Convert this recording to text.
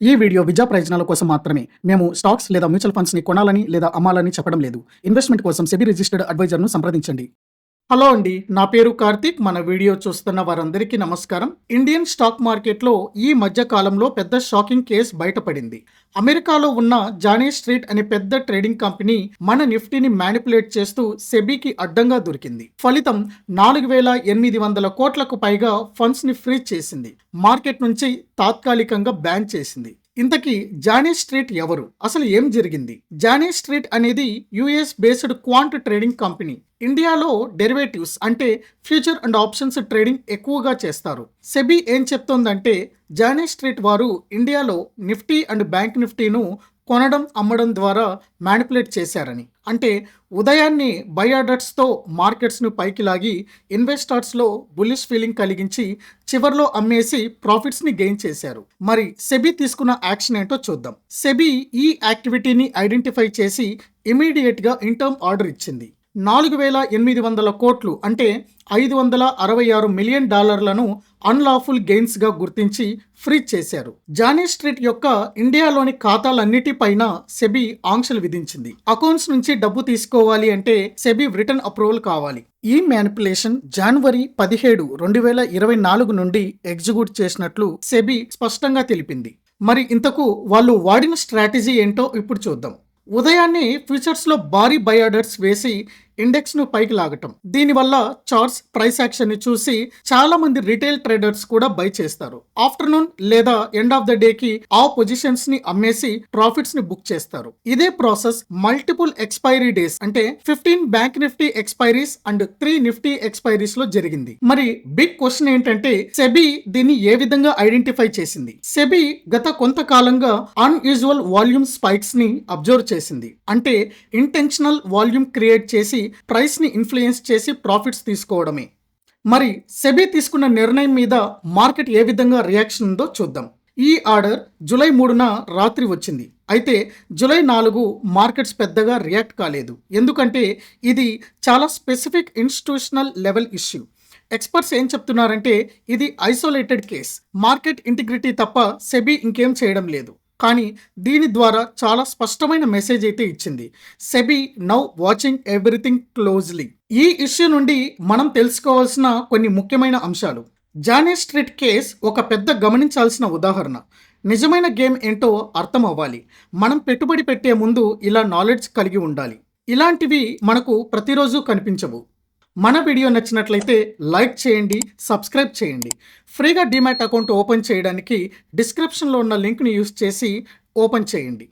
ఈ వీడియో విద్యా ప్రయోజనాల కోసం మాత్రమే. మేము స్టాక్స్ లేదా మ్యూచువల్ ఫండ్స్ని కొనాలని లేదా అమ్మాలని చెప్పడం లేదు. ఇన్వెస్ట్మెంట్ కోసం సెబీ రిజిస్టర్డ్ అడ్వైజర్ను సంప్రదించండి. హలో అండి నా పేరు కార్తీక్. మన వీడియో చూస్తున్న వారందరికీ నమస్కారం. ఇండియన్ స్టాక్ మార్కెట్లో ఈ మధ్య కాలంలో పెద్ద షాకింగ్ కేసు బయటపడింది. అమెరికాలో ఉన్న జానీ స్ట్రీట్ అనే పెద్ద ట్రేడింగ్ కంపెనీ మన నిఫ్టీని మ్యానిపులేట్ చేస్తూ సెబీకి అడ్డంగా దొరికింది. ఫలితం నాలుగు వేల ఎనిమిది వందల కోట్లకు పైగా ఫండ్స్ని ఫ్రీజ్ చేసింది. మార్కెట్ నుంచి తాత్కాలికంగా బ్యాన్ చేసింది. ఇంతకీ జానీ స్ట్రీట్ ఎవరు? అసలు ఏం జరిగింది? జానీ స్ట్రీట్ అనేది US based quant trading company. ఇండియాలో డెరివేటివ్స్ అంటే ఫ్యూచర్ అండ్ ఆప్షన్స్ ట్రేడింగ్ ఎక్కువగా చేస్తారు. సెబీ ఏం చెప్తోందంటే జానీ స్ట్రీట్ వారు ఇండియాలో నిఫ్టీ అండ్ బ్యాంక్ నిఫ్టీను కొనడం అమ్మడం ద్వారా మ్యానిపులేట్ చేశారని. అంటే ఉదయాన్నే బై ఆర్డర్స్తో మార్కెట్స్ను పైకి లాగి ఇన్వెస్టర్స్లో బుల్లిష్ ఫీలింగ్ కలిగించి చివర్లో అమ్మేసి ప్రాఫిట్స్ని గెయిన్ చేశారు. మరి సెబీ తీసుకున్న యాక్షన్ ఏంటో చూద్దాం. సెబీ ఈ యాక్టివిటీని ఐడెంటిఫై చేసి ఇమీడియట్గా ఇంటర్మ్ ఆర్డర్ ఇచ్చింది. నాలుగు వేల ఎనిమిది వందల కోట్లు అంటే ఐదు వందల అరవై ఆరు మిలియన్ డాలర్లను అన్లాఫుల్ గెయిన్స్గా గుర్తించి ఫ్రీజ్ చేశారు. జానీ స్ట్రీట్ యొక్క ఇండియాలోని ఖాతాలన్నిటిపైన సెబీ ఆంక్షలు విధించింది. అకౌంట్స్ నుంచి డబ్బు తీసుకోవాలి అంటే సెబీ రిటర్న్ అప్రూవల్ కావాలి. ఈ మ్యానిపులేషన్ జనవరి పదిహేడు రెండు వేల ఇరవై నాలుగు నుండి ఎగ్జిక్యూట్ చేసినట్లు సెబీ స్పష్టంగా తెలిపింది. మరి ఇంతకు వాళ్ళు వాడిన స్ట్రాటజీ ఏంటో ఇప్పుడు చూద్దాం. ఉదయాన్నే ఫ్యూచర్స్లో భారీ బై వేసి ఇండెక్స్ ఇండెక్స్ను పైకి లాగటం. దీనివల్ల చార్ట్స్ ప్రైస్ యాక్షన్ని చూసి చాలా మంది రిటైల్ ట్రేడర్స్ కూడా బై చేస్తారు. ఆఫ్టర్నూన్ లేదా ఎండ్ ఆఫ్ ద డే కి ఆ పొజిషన్స్ని అమ్మేసి ప్రాఫిట్స్ని బుక్ చేస్తారు. ఇదే ప్రాసెస్ మల్టిపుల్ ఎక్స్పైరీ డేస్ అంటే fifteen bank Nifty expiries and three Nifty ఎక్స్పైరీస్లో జరిగింది. మరి బిగ్ క్వశ్చన్ ఏంటంటే సెబీ దీన్ని ఏ విధంగా ఐడెంటిఫై చేసింది? సెబీ గత కొంతకాలంగా అన్యూజువల్ వాల్యూమ్ స్పైక్స్ని అబ్జర్వ్ చేసింది. అంటే ఇంటెన్షనల్ వాల్యూమ్ క్రియేట్ చేసి ప్రైస్ని ఇన్ఫ్లుయెన్స్ చేసి ప్రాఫిట్స్ తీసుకోవడమే. మరి సెబీ తీసుకున్న నిర్ణయం మీద మార్కెట్ ఏ విధంగా రియాక్షన్ ఉందో చూద్దాం. ఈ ఆర్డర్ జూలై మూడున రాత్రి వచ్చింది. అయితే జూలై నాలుగు మార్కెట్స్ పెద్దగా రియాక్ట్ కాలేదు. ఎందుకంటే ఇది చాలా specific institutional level issue. Experts ఏం చెప్తున్నారంటే ఇది ఐసోలేటెడ్ కేస్. మార్కెట్ ఇంటిగ్రిటీ తప్ప సెబీ ఇంకేం చేయడం లేదు. కానీ దీని ద్వారా చాలా స్పష్టమైన మెసేజ్ అయితే ఇచ్చింది. SEBI now watching everything closely. ఈ ఇష్యూ నుండి మనం తెలుసుకోవాల్సిన కొన్ని ముఖ్యమైన అంశాలు. జానీ స్ట్రీట్ కేస్ ఒక పెద్ద గమనించాల్సిన ఉదాహరణ. నిజమైన గేమ్ ఏంటో అర్థం అవ్వాలి మనం పెట్టుబడి పెట్టే ముందు ఇలా నాలెడ్జ్ కలిగి ఉండాలి. ఇలాంటివి మనకు ప్రతిరోజు కనిపించవు. మన వీడియో నచ్చినట్లయితే లైక్ చేయండి సబ్స్క్రైబ్ చేయండి. ఫ్రీగా డిమాట్ అకౌంట్ ఓపెన్ చేయడానికి డిస్క్రిప్షన్లో ఉన్న లింక్ని యూస్ చేసి ఓపెన్ చేయండి.